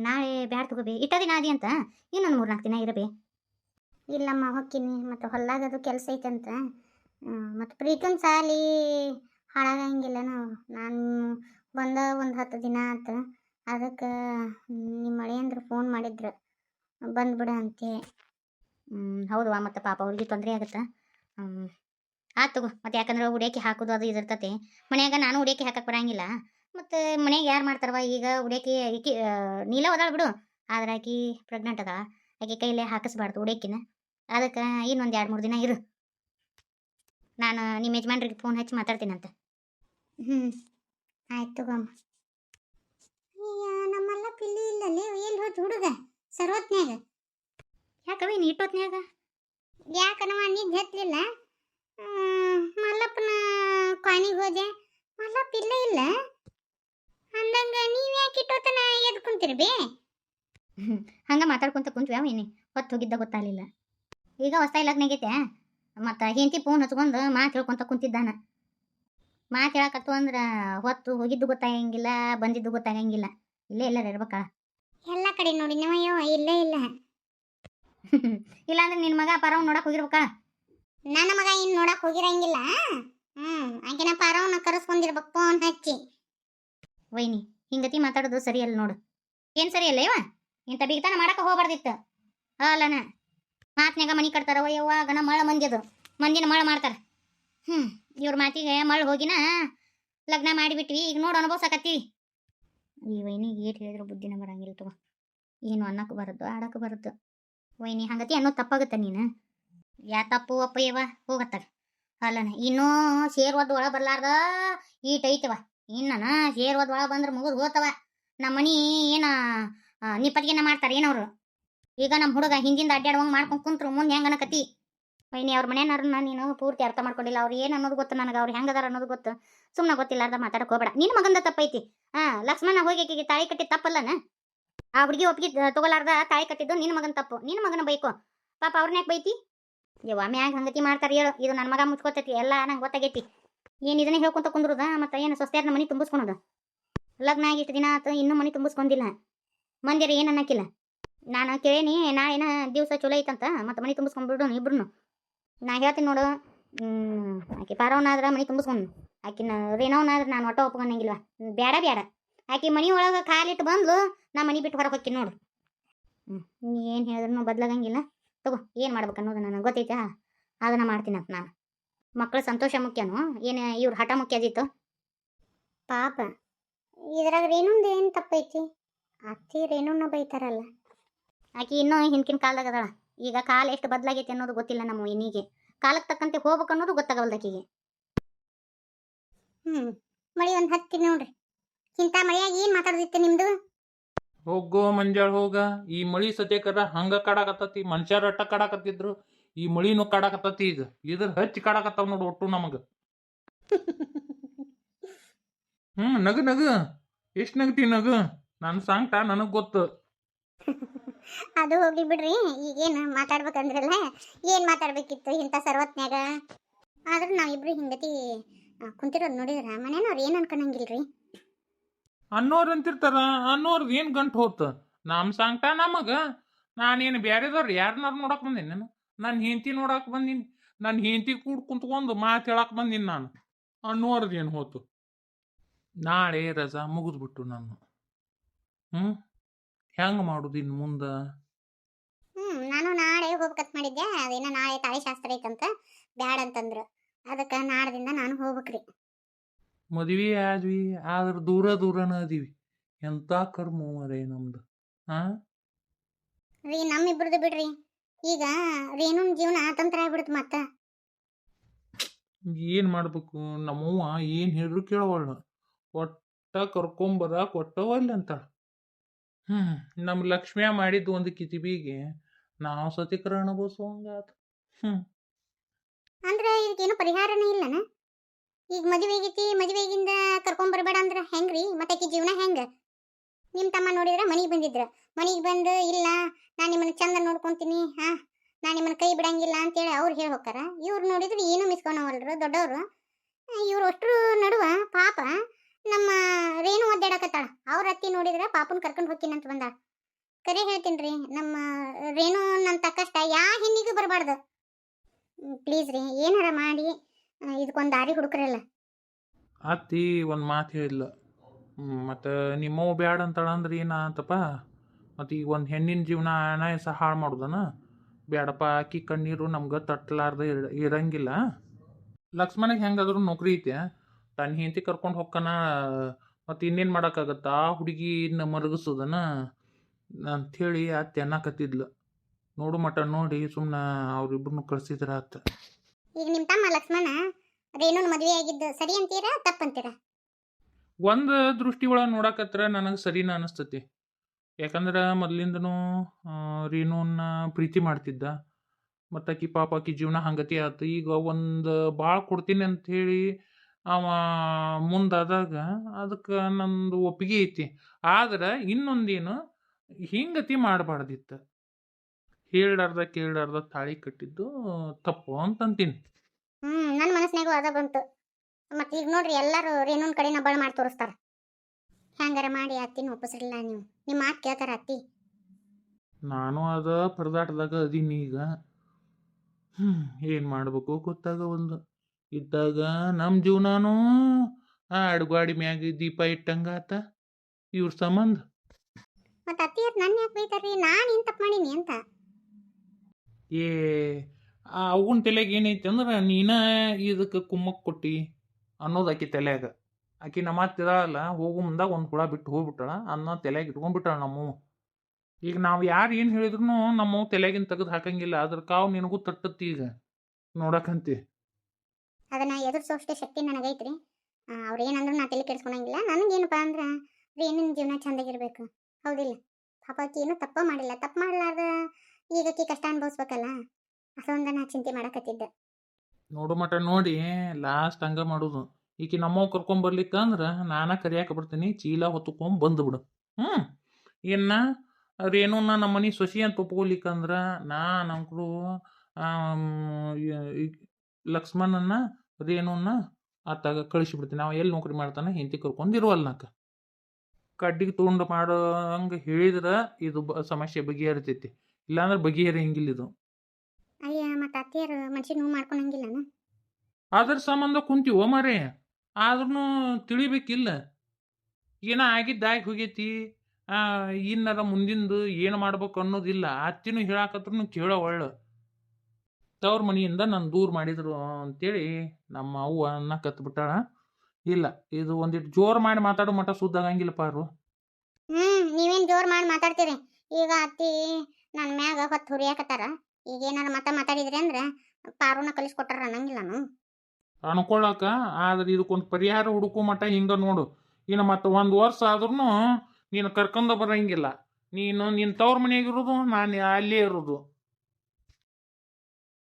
ನಾಳೆ ಬ್ಯಾಡ ತಗೋಬಿ ಇಟ್ಟ ದಿನ ಅದಿ ಅಂತ. ಇನ್ನೊಂದು ಮೂರು ನಾಲ್ಕು ದಿನ ಇರಬೇ ಇಲ್ಲಮ್ಮ ಹೊಕ್ಕಿನಿ ಮತ್ತು ಹೊಲ್ದಾಗದು ಕೆಲಸ ಐತಂತ ಮತ್ತು ಪ್ರೀತನ್ ಸಾಲಿ ಹಾಳಾಗಂಗಿಲ್ಲ ನಾವು. ನಾನು ಬಂದ ಒಂದು ಹತ್ತು ದಿನ ಆತು. ಅದಕ್ಕೆ ನಿಮ್ಮ ಮಳೆಯಂದ್ರೆ ಫೋನ್ ಮಾಡಿದ್ರು. ಬಂದ್ಬಿಡ ಅಂತೆ. ಹೌದವ್ವ ಮತ್ತು ಪಾಪ ಅವ್ರಿಗೆ ತೊಂದರೆ ಆಗುತ್ತೆ? ಆಯ್ತು ತಗೋ. ಮತ್ತೆ ಯಾಕಂದ್ರೆ ಉಡಿಯಾಕಿ ಹಾಕೋದು ಅದು ಇದಿರ್ತತೆ ಮನ್ಯಾಗ ನಾನು ಉಡಿಯಾಕಿ ಹಾಕಕ್ಕೆ ಬರಂಗಿಲ್ಲ. ಮತ್ತು ಮನೆಗೆ ಯಾರು ಮಾಡ್ತಾರವ ಈಗ ಉಡೇಕಿ ಈಕಿ ನೀಲ ಓದಾಳ ಬಿಡು. ಆದ್ರೆ ಆಕಿ ಪ್ರೆಗ್ನೆಂಟ್ ಅದಾಳ. ಆಕೆ ಕೈಲೇ ಹಾಕಿಸ್ಬಾರ್ದು ಉಡೇಕಿನ ಅದಕ್ಕೆ ಇನ್ನೊಂದು ಎರಡು ಮೂರು ದಿನ ಇರು. ನಾನು ನಿಮ್ಮ ಯಜಮಾನ್ರಿಗೆ ಫೋನ್ ಹಚ್ಚಿ ಮಾತಾಡ್ತೀನಂತೆ. ಹ್ಞೂ ಆಯ್ತು ತಗೋಮ್ಮ. ನಮ್ಮಲ್ಲ ಪಿಲ್ಲಿ ಇಲ್ಲಲ್ಲಿ ಎಲ್ಲಿ ಹೋದ್ ಹುಡುಗ? ಸರ್ವತ್ನ್ಯಾಗ? ಯಾಕವಿ ನೀಟೋತ್ನ್ಯಾಗ ಯಾಕನವ ನಿದ್ದೆ ಹತ್ತಲಿಲ್ಲ ಮಲ್ಲಪ್ಪನ ಕಾಣಿಗೆ ಹೋದೆ. ಮಲ್ಲಪ್ಪ ಇಲ್ಲ ಇಲ್ಲ? ಅಂದಂಗ ನೀವ್ ಯಾಕೆ ಇಟ್ಟೋತನ ಎದ್ ಬೇ? ಹಂಗ ಮಾತಾಡ್ಕೊಂತ ಕುಂತ್ವಿ ಅವ ಏನಿ ಹೊತ್ತು ಹೋಗಿದ್ದ ಗೊತ್ತಾಗಲಿಲ್ಲ. ಈಗ ಹೊಸ ಲಗ್ನಾಗೈತೆ ಮತ್ತು ಹೆಂಡತಿ ಫೋನ್ ಹಚ್ಕೊಂಡು ಮಾತು ಹೇಳ್ಕೊಂತ ಕುಂತಿದ್ದಾನ. ಮಾತು ಹೇಳಕತ್ತು ಅಂದ್ರೆ ಹೊತ್ತು ಹೋಗಿದ್ದು ಗೊತ್ತಾಗಂಗಿಲ್ಲ ಬಂದಿದ್ದು ಗೊತ್ತಾಗಂಗಿಲ್ಲ ಇಲ್ಲೇ ಇಲ್ಲ ಇರ್ಬೇಕಳ ಎಲ್ಲ ಕಡೆ ನೋಡಿ ನಮ್ಮಯ್ಯೋ ಇಲ್ಲೇ ಇಲ್ಲ. ಇಲ್ಲಾಂದ್ರೆ ನಿನ್ನ ಮಗ ಪರವ್ ನೋಡಕ್ ಹೋಗಿರ್ಬೇಕಳ ನನ್ನ ಮಗ ಇನ್ನು ನೋಡಕ್ ಹೋಗಿರಂಗಿಲ್ಲ. ಹ್ಮ್ ಆಕೆನ ಪರವ್ನ ಕರೆಸ್ಕೊಂಡಿರ್ಬೇಕು ಫೋನ್ ಹಚ್ಚಿ. ವೈನಿ, ಹಿಂಗತಿ ಮಾತಾಡೋದು ಸರಿ ಅಲ್ಲ ನೋಡು. ಏನು ಸರಿ ಅಲ್ಲ ಇವ? ಇಂಥ ಬಿಗ್ತಾನ ಮಾಡಕ್ಕೆ ಹೋಗ್ಬಾರ್ದಿತ್ತು. ಅಲ್ಲನ, ಮಾತ್ನ್ಯಾಗ ಮನಿ ಕಟ್ತಾರ ಗಣ ಮಳ ಮಂದಿದು. ಮಂದಿನ ಮಳ ಮಾಡ್ತಾರೆ. ಹ್ಞೂ ಇವ್ರ ಮಾತಿಗೆ ಮಳ ಹೋಗಿನ ಲಗ್ನ ಮಾಡಿಬಿಟ್ವಿ, ಈಗ ನೋಡು ಅನುಭವಿಸಕತ್ತೀವಿ ಈ ವೈನಿಗೆ ಏಟ್ ಹೇಳಿದ್ರು ಬುದ್ಧಿನ ಬರಂಗಿಲ್ಲ ತಗೋ. ಏನು ಅನ್ನಕ್ಕೆ ಬರದ್ದು ಆಡಕ್ಕೆ ಬರದ್ದು. ವೈನಿ, ಹಂಗತಿ ಅನ್ನೋ ತಪ್ಪಾಗುತ್ತೆ ನೀನು. ಯಾ ತಪ್ಪು, ಅಪ್ಪ, ಯವ್ವ ಹೋಗತ್ತಾಗ ಅಲ್ಲನ, ಇನ್ನೂ ಸೇರ್ವದ್ದು ಒಳ ಬರ್ಲಾರ್ದ, ಈಟ್ ಐತವ. ಇನ್ನನ ಸೇರೋದ್ ಒಳಗೆ ಬಂದ್ರೆ ಮುಗಿದು ಹೋತವ. ನಮ್ಮ ಮನಿ ಏನ ಆ, ನಿಪ್ಪಟ್ಗೆನ ಮಾಡ್ತಾರೆ ಏನವ್ರು ಈಗ ನಮ್ಮ ಹುಡುಗ ಹಿಂದಿಂದ ಅಡ್ಡಾಡುವಂಗೆ ಮಾಡ್ಕೊಂಡು ಕುಂತ್ರು ಮುಂದೆ ಹೆಂಗನ ಅನ್ನಕತಿ ವೈನಿ ಅವ್ರ ನಾನು ನೀನು ಪೂರ್ತಿ ಅರ್ಥ ಮಾಡ್ಕೊಂಡಿಲ್ಲ ಅವ್ರು ಏನು ಅನ್ನೋದು ಗೊತ್ತು ನನಗೆ ಅವ್ರು ಹೆಂಗದಾರ ಅನ್ನೋದು ಗೊತ್ತು. ಸುಮ್ಮನೆ ಗೊತ್ತಿಲ್ಲಾರ್ದ ಮಾತಾಡಕ್ಕೆ ಹೋಗ್ಬೇಡ. ನಿನ್ನ ಮಗಂದ ತಪ್ಪೈತಿ. ಹಾ ಲಕ್ಷ್ಮಣ ಹೋಗಿ ಆಕಿಗೆ ತಾಳಿ ಕಟ್ಟಿ ತಪ್ಪಲ್ಲನ? ಆ ಹುಡುಗಿ ಒಪ್ಪಿಗೆ ತಗೊಲಾರ್ದ ತಾಳಿ ಕಟ್ಟಿದ್ದು ನಿನ್ನ ಮಗನ ತಪ್ಪು. ನಿನ್ನ ಮಗನ ಬೈಕು. ಪಾಪ ಅವ್ರನ್ನ ಯಾಕೆ ಬೈತಿ? ಯವ್ವ ಮ್ಯಾಗ ಹಂಗತಿ ಮಾಡ್ತಾರೆ ಹೇಳು. ಇದು ನನ್ನ ಮಗ ಮುಚ್ಕೋತೈತಿ ಎಲ್ಲ ನಂಗೆ ಗೊತ್ತಾಗೈತಿ. ಏನು ಇದನ್ನೇ ಹೇಳ್ಕೊಂತ ಕುಂದ್ರದ? ಮತ್ತೆ ಏನು ಸೊಸ್ತೆಯರ್ನ ಮನೆ ತುಂಬಿಸ್ಕೊಳೋದು ಲಗ್ನ ಆಗಿ ಇಷ್ಟು ದಿನ ಆತು, ಇನ್ನೂ ಮನೆ ತುಂಬಿಸ್ಕೊಂಡಿಲ್ಲ. ಮಂದಿರ ಏನು ಅನ್ನಕ್ಕಿಲ್ಲ ನಾನು ಕೇಳೇನಿ, ನಾಳೆನ ದಿವಸ ಚಲೋ ಐತಂತ, ಮತ್ತೆ ಮನೆ ತುಂಬಿಸ್ಕೊಂಡ್ಬಿಡು ಇಬ್ರು ನಾ ಹೇಳ್ತೀನಿ ನೋಡು ಆಕೆ ಪಾರವನಾದ್ರೆ ಮನೆ ತುಂಬಿಸ್ಕೊಂಡು ಆಕಿನ ರೇನವನಾದ್ರೆ ನಾನು ಹೊಟ್ಟೆ ಒಪ್ಕೊಂಡಂಗಿಲ್ವ? ಬೇಡ ಬೇಡ ಆಕೆ ಮನೆ ಒಳಗೆ ಕಾಲಿಟ್ಟು ಬಂದ್ಲು, ನಾ ಮನೆ ಬಿಟ್ಟು ಹೊರಗೆ ಹೊಕ್ಕಿ ನೋಡು. ಏನು ಹೇಳಿದ್ರು ಬದ್ಲಾಗಂಗಿಲ್ಲ. ತಗೋ, ಏನು ಮಾಡ್ಬೇಕು ಅನ್ನೋದು ನನಗೆ ಗೊತ್ತೈತಾ ಅದನ್ನು ಮಾಡ್ತೀನಿ ಅಂತ ನಾನು. ಮಕ್ಕಳ ಸಂತೋಷ ಮುಖ್ಯನೋ? ಏನು ಇವ್ರ ಹಠ ಮುಖ್ಯ ಅದಿತ್ತು ಪಾಪ. ಇದ್ರಾಗ ರೇಣುಂದು ಏನು ತಪ್ಪೈತಿ? ಅತ್ತಿ ರೇಣುನ ಬೈತಾರಲ್ಲ. ಆಕಿ ಇನ್ನೂ ಹಿಂದಿನ ಕಾಲದಾಗ ಅದಾಳ. ಈಗ ಕಾಲ ಎಷ್ಟು ಬದಲಾಗೈತಿ ಅನ್ನೋದು ಗೊತ್ತಿಲ್ಲ ನಮ್ಮ ಇನ್ನಿಗೆ. ಕಾಲಕ್ಕೆ ತಕ್ಕಂತೆ ಹೋಗ್ಬೇಕು ಅನ್ನೋದು ಗೊತ್ತಾಗವಲ್ದು ಆಕಿಗೆ. ಹ್ಮ್. ಮಳಿ ಒಂದು ಹತ್ತಿ ನೋಡ್ರಿ. ಇಂಥ ಮಳಿಯಾಗಿ ಏನು ಮಾತಾಡೋದಿತ್ತು ನಿಮ್ದು? ಹೋಗೋ ಮಂಜಾಳ ಹೋಗ. ಈ ಮಳಿ ಸದ್ಯಕರ ಹಂಗ ಕಾಡಾಕತ್ತತಿ. ಮನುಷ್ಯರ ಅಟ್ಟ ಕಾಡಾಕತ್ತಿದ್ರು. ಈ ಮಳಿನೂ ಕಾಡಾಕತ್ತತಿ ಈಗ. ಇದ್ರ ಹಚ್ಚಿ ಕಾಡಾಕತ್ತಾವ ನೋಡು ಒಟ್ಟು ನಮಗ. ಹ್ಮ್ ನಗು ನಗು. ಎಷ್ಟ್ ನಗತಿ ನಗು? ನನ್ ಸಾಂಗ್ಟ ನನಗ್ ಗೊತ್ತು. ಅದು ಹೋಗ್ಲಿ ಬಿಡ್ರಿ ಈಗೇನು ಮಾತಾಡ್ಬೇಕಂದ್ರಲ್ಲ ಏನ್ ಮಾತಾಡ್ಬೇಕಿತ್ತು ಇಂಥ ಸರ್ವತ್ನ್ಯಾಗ? ಆದ್ರೆ ನಾವಿಬ್ರು ಹಿಂಗತಿ ಕುಂತಿರೋದ್ ನೋಡಿದ್ರ ಮನೇನವ್ರು ಏನ್ ಅನ್ಕೊಂಡಂಗಿಲ್ರಿ ಅನ್ನೋರ್ ಅಂತಿರ್ತಾರ ಅನ್ನೋರ್ದು ಏನ್ ಗಂಟು ಹೋತ? ನಮ್ ಸಾಂಗ್ಟ ನಮಗ. ನಾನೇನು ಬ್ಯಾರೆದವ್ರು ಯಾರನ್ನಾರು ನೋಡಕ್ ಬಂದೀನಿ ನಾನು? ನನ್ನ ಹೆಂಡತಿ ನೋಡಕ್ ಬಂದೀನಿ. ನನ್ನ ಹೆಂಡತಿ ಕೂಡ ಕುಂತ್ಕೊಂಡು ಮಾತು ಹೇಳಕ್ ಬಂದೀನಿ ನಾನು. ಅನ್ನೋರ್ದು ಏನು ಹೋತು? ನಾಳೆ ರಜಾ ಮುಗಿದ್ಬಿಟ್ಟು ನಾನು. ಹ್ಞೂ ಹೆಂಗೆ ಮಾಡೋದು ಇನ್ನು ಮುಂದೆ? ಹ್ಮ್ ನಾನು ನಾಳೆ ಹೋಗ್ಬೇಕಂತ ಮಾಡಿದ್ದೆ ಅದೇನ ನಾಳೆ ತಾಳಿ ಶಾಸ್ತ್ರ ಐತಂತ? ಬ್ಯಾಡ ಅಂತಂದ್ರು. ಅದಕ್ಕೆ ನಾಡದಿಂದ ನಾನು ಹೋಗ್ಬೇಕ್ರಿ ಮದುವೆ ಆದ್ವಿ ಆದ್ರೆ ದೂರ ದೂರನ ಅದೀವಿ. ಎಂಥ ಕರ್ಮ ಮರೇ ನಮ್ದು ಹಾಂ ರೀ ನಮ್ಮಿಬ್ರದ್ದು ಬಿಡ್ರಿ. ಈಗ ರೇಣುನ್ ಜೀವನ ಆತಂತ್ರ ಆಗ್ಬಿಡುತ್ತೆ ಮತ್ತ. ಏನು ಮಾಡ್ಬೇಕು? ನಮ್ಮವ್ವ ಏನು ಹೇಳಿದ್ರು ಕೇಳವಳ್ಳ ಒಟ್ಟ ಕರ್ಕೊಂಬರಕ್ಕೆ ಒಟ್ಟವಲ್ಲ ಅಂತ. ಹ್ಞೂ ನಮ್ಮ ಲಕ್ಷ್ಮಿಯ ಮಾಡಿದ್ದು ಒಂದು ಕಿತಿಬಿಗೆ. ನಾವು ಸತಿಕರ ಅನುಭವಿಸುವಂಗಾತು ಹ್ಞೂ ಅಂದ್ರೆ ಇದಕ್ಕೇನು ಪರಿಹಾರನೇ ಇಲ್ಲನ? ಈಗ ಮದುವೆ ಆಗೈತಿ ಮದುವೆಗಿಂದ ಕರ್ಕೊಂಬರ್ಬೇಡ ಬರಬೇಡ ಅಂದ್ರೆ ಹೆಂಗ್ರಿ? ಮತ್ತೆ ಆಕಿ ಜೀವನ ಹೆಂಗ? ನಿಮ್ ತಮ್ಮ ನೋಡಿದ್ರೆ ಮನೆಗೆ ಬಂದಿದ್ರ. ಮನಿಗೆ ಬಂದು, ಇಲ್ಲ, ನಾನು ನಿಮ್ಮನ್ನ ಚಂದ ನೋಡ್ಕೊಂತೀನಿ, ಹಾ, ನಾನು ನಿಮ್ಮನ್ನ ಕೈ ಬಿಡಂಗಿಲ್ಲ ಅಂತೇಳಿ ಅವ್ರು ಹೇಳಿ ಹೋಗ್ತಾರ ಇವ್ರು ನೋಡಿದ್ರೆ ಏನು ಮಿಸ್ಕೊಳವಲ್ರು ದೊಡ್ಡವರು. ಇವ್ರು ಅಷ್ಟರು ನಡುವ ಪಾಪ ನಮ್ಮ ರೇಣು ಒದ್ದಾಡಕತ್ತಾಳ. ಅವ್ರ ಅತ್ತಿ ನೋಡಿದ್ರೆ ಪಾಪನ ಕರ್ಕೊಂಡು ಹೋಗ್ತೀನಿ ಅಂತ ಬಂದಾಳ. ಕರೆ ಹೇಳ್ತೀನಿ ರೀ ನಮ್ಮ ರೇಣು ನನ್ನ ತಕ್ಕಷ್ಟ ಯಾ ಹೆಣ್ಣಿಗೂ ಬರಬಾರ್ದು. ಪ್ಲೀಸ್ ರೀ, ಏನಾರ ಮಾಡಿ ಇದಕ್ಕೊಂದ್ ದಾರಿ ಹುಡುಕ್ರಲ್ಲ. ಅತ್ತಿ ಒಂದು ಮಾತು ಹೇಳಿಲ್ಲ ಮತ್ತು ನಿಮ್ಮವು ಬ್ಯಾಡ ಅಂತಳಂದ್ರೆ ಏನಾತಪ್ಪ ಮತ್ತು ಈಗ ಒಂದು ಹೆಣ್ಣಿನ ಜೀವನ ಸಹ ಹಾಳು ಮಾಡೋದನ? ಬೇಡಪ್ಪ ಆಕಿ ಕಣ್ಣೀರು ನಮ್ಗೆ ತಟ್ಟಲಾರ್ದೆ ಇರ- ಇರಂಗಿಲ್ಲ. ಲಕ್ಷ್ಮಣಗೆ ಹೆಂಗಾದ್ರೂ ನೌಕರಿ ಐತೆ. ತನ್ನ ಹೆಂಡತಿ ಕರ್ಕೊಂಡು ಹೋಗ್ಕನ ಮತ್ತು ಇನ್ನೇನು ಮಾಡೋಕ್ಕಾಗತ್ತ? ಆ ಹುಡುಗಿನ ಮರಗಿಸೋದನ? ಅಂಥೇಳಿ ಅತ್ತೆ ಅನ್ನಕತ್ತಿದ್ಲು ನೋಡು ಮಟ ನೋಡಿ ಸುಮ್ಮನೆ ಅವ್ರಿಬ್ರನ್ನೂ ಕಳ್ಸಿದ್ರ ಆತ. ಈಗ ನಿಮ್ಮ ತಮ್ಮ ಲಕ್ಷ್ಮಣ ಅದೇನೋ ಮದುವೆ ಆಗಿದ್ದು ಸರಿ ಅಂತೀರಾ ತಪ್ಪಂತೀರಾ? ಒಂದು ದೃಷ್ಟಿ ಒಳಗೆ ನೋಡಕತ್ರ ನನಗೆ ಸರಿನ ಅನಿಸ್ತತಿ. ಯಾಕಂದ್ರೆ ಮೊದಲಿಂದನೂ ರೀನೂನ್ನ ಪ್ರೀತಿ ಮಾಡ್ತಿದ್ದ. ಮತ್ತು ಆಕಿ ಪಾಪ ಆಕಿ ಜೀವನ ಹಂಗತಿ ಆಯ್ತು ಈಗ ಒಂದು ಭಾಳ ಕೊಡ್ತೀನಿ ಅಂತ ಹೇಳಿ ಅವ ಮುಂದಾದಾಗ ಅದಕ್ಕೆ ನಂದು ಒಪ್ಪಿಗೆ ಐತಿ. ಆದ್ರೆ ಇನ್ನೊಂದೇನು, ಹಿಂಗತಿ ಮಾಡಬಾರ್ದಿತ್ತು. ಹೇಳಾರ್ದ ಕೇಳಾರ್ದ ತಾಳಿ ಕಟ್ಟಿದ್ದು ತಪ್ಪು ಅಂತಂತೀನಿ. ಹ್ಮ್ ನನ್ನ ಮನಸ್ಸಿನಾಗೂ ಅದ ಬಂತು. ಮತ್ತೆ ಈಗ ನೋಡ್ರಿ ಎಲ್ಲರೂ ರೇಣುನ್ ಕಡೆ ಬಳ ಮಾಡಿ ತೋರಿಸ್ತಾರ. ಹೆಂಗಾರ ಮಾಡಿ ಅತ್ತಿನ ಒಪ್ಪಿಸ್ರಲ್ಲ ನೀವು. ನಿಮ್ಮ ಮಾತು ಕೇಳ್ತಾರ ಅತ್ತಿ. ನಾನು ಅದ ಪರದಾಟದಾಗ ಅದೀನಿ ಈಗ. ಏನು ಗೊತ್ತಾಗ ಒಂದು. ಇದ್ದಾಗ ನಮ್ಮ ಜೀವನಾನು ಆ ಅಡ್ಗಾಡಿ ಮ್ಯಾಗ ದೀಪ ಇಟ್ಟಂಗ ಆತ ಇವ್ರ ಸಂಬಂಧ. ಮತ್ತೆ ಅತ್ತಿ ಅತ್ ನನ್ನ ಯಾಕೆ ಬೈತಾರ್ರಿ? ನಾನು ಏನ್ ತಪ್ಪು ಮಾಡೀನಿ ಅಂತ. ಏ ಅವನ ತಲೆಗೆ ಏನೈತಿ ಅಂದ್ರೆ ನೀನ ಇದಕ್ಕೆ ಕುಮ್ಮಕ್ ಕೊಟ್ಟಿ ಅನ್ನೋದು ಆಕಿ ತಲೆಯಾಗ. ಆಕಿ ನಮ್ಮ ತಿದಾಳಲ್ಲ ಹೋಗು ಮುಂದಾಗ ಒಂದು ಕುಳ ಬಿಟ್ಟು ಹೋಗ್ಬಿಟ್ಟಾಳ ಅನ್ನೋ ತಲೆಯಾಗ ಇಟ್ಕೊಂಡ್ಬಿಟ್ಟಾಳ ನಮ್ಮವು ಈಗ ನಾವು ಯಾರು ಏನು ಹೇಳಿದ್ರು ನಮ್ಮವು ತಲೆಗಿನ ತೆಗೆದು ಹಾಕಂಗಿಲ್ಲ ಅದ್ರ ಕಾವು ನಿನಗೂ ತಟ್ಟತ್ತಿ ಈಗ ನೋಡಕಂತಿ. ಅದನ್ನ ಎದುರಿಸೋಷ್ಟು ಶಕ್ತಿ ನನಗೈತ್ರಿ. ಅವ್ರು ಏನಂದ್ರು ನಾ ತಲೆ ಕೆಡಿಸ್ಕೊಳಂಗಿಲ್ಲ ನನಗೇನಪ್ಪ ಅಂದ್ರೆ ಏನಿನ ಜೀವನ ಚಂದಾಗಿರ್ಬೇಕು ಹೌದಿಲ್ಲ. ಪಾಪ ಆಕಿ ಏನು ತಪ್ಪ ಮಾಡಿಲ್ಲ ತಪ್ಪು ಮಾಡಲಾರ್ದ ಈಗ ಆಕಿ ಕಷ್ಟ ಅನುಭವಿಸ್ಬೇಕಲ್ಲ ಅದೊಂದ ನಾ ಚಿಂತೆ ಮಾಡಕತ್ತಿದ್ದೆ. ನೋಡು ಮಟ ನೋಡಿ ಲಾಸ್ಟ್ ಹಂಗ ಮಾಡೋದು. ಈಕಿ ನಮ್ಮವ್ ಕರ್ಕೊಂಡ್ ಅಂದ್ರೆ ನಾನ ಕರಿಯಾಕ ಬರ್ತೀನಿ ಚೀಲ ಹೊತ್ಕೊಂಡ್ ಬಂದ್ಬಿಡು ಹ್ಮ್. ಏನ ರೇಣುನ ನಮ್ಮ ಮನೆ ಸೊಸಿ ಅಂತ ಒಪ್ಕೊಲಿಕ್ಕಂದ್ರ ನಾ ನಂಕರು ಲಕ್ಷ್ಮಣನ ರೇಣುನ ಆತಾಗ ಕಳಿಸಿಬಿಡ್ತೀನಿ. ಅವ ಎಲ್ಲಿ ನೌಕರಿ ಮಾಡ್ತಾನೆ ಹೆಂಡತಿ ಕರ್ಕೊಂಡು ಇರುವಲ್ನಾಕ ಕಡ್ಡಿಗೆ ತೊಗೊಂಡು ಮಾಡೋ ಹಂಗೆ ಹೇಳಿದ್ರೆ ಇದು ಬ ಸಮಸ್ಯೆ ಬಗೆಹರಿತೈತಿ. ಇಲ್ಲಾಂದ್ರೆ ಬಗೆಹರಿಯಂಗಿಲ್ಲ ಇದು ಅಯ್ಯ ಮತ್ತೆ ಅತ್ತಿಯರು ಮನುಷ್ಯ ನೋವು ಮಾಡ್ಕೊಳಂಗಿಲ್ಲನ? ಅದ್ರ ಸಂಬಂಧ ಕುಂತೀವೋ ಮರೆ ಆದ್ರೂ ತಿಳಿಬೇಕಿಲ್ಲ. ಏನೋ ಆಗಿದ್ದಾಗಿ ಹೋಗೈತಿ. ಇನ್ನರ ಮುಂದಿಂದು ಏನು ಮಾಡ್ಬೇಕು ಅನ್ನೋದಿಲ್ಲ. ಅತ್ತಿನೂ ಹೇಳಾಕತ್ರೂ ಕೇಳೋ ಒಳ್ಳೆ. ತವ್ರ ಮನೆಯಿಂದ ನಾನು ದೂರ ಮಾಡಿದ್ರು ಅಂತೇಳಿ ನಮ್ಮ ಅವ್ವ ಅನ್ನ ಕತ್ಬಿಟ್ಟಾಳ. ಇಲ್ಲ, ಇದು ಒಂದಿಟ್ಟು ಜೋರು ಮಾಡಿ ಮಾತಾಡೋ ಮಟ್ಟ ಸುದ್ದ ಆಗಂಗಿಲ್ಲಪ್ಪ ಪಾರು ಹ್ಮ್, ನೀವೇನ್ ಜೋರ್ ಮಾಡಿ ಮಾತಾಡ್ತೀರಿ. ಈಗ ಅತ್ತಿ ನನ್ನ ಮ್ಯಾಗ ಹೊತ್ತು ಹುರಿಯಾಕತ್ತಾರ. ಈಗ ಏನಾರ ಮತ ಮಾತಾಡಿದ್ರಿ ಅಂದ್ರೆ ಪಾರುನ ಕಲಿಸ್ಕೊಟ್ಟಾರ ಅನ್ನಂಗಿಲ್ಲನು ಅನ್ಕೊಳಕ, ಆದ್ರೆ ಇದಕ್ಕೊಂದು ಪರಿಹಾರ ಹುಡುಕೋ ಮಟ್ಟ ಹಿಂಗ ನೋಡು. ಇನ್ನು ಮತ್ತೆ ಒಂದು ವರ್ಷ ಆದ್ರೂ ನೀನು ಕರ್ಕೊಂಡು ಬರಂಗಿಲ್ಲ. ನೀನು ನಿನ್ನ ತವ್ರ ಮನೆಯಾಗಿರೋದು ನಾನು ಅಲ್ಲೇ ಇರೋದು.